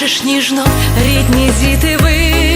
скажеш ніжно, рідні діти ви.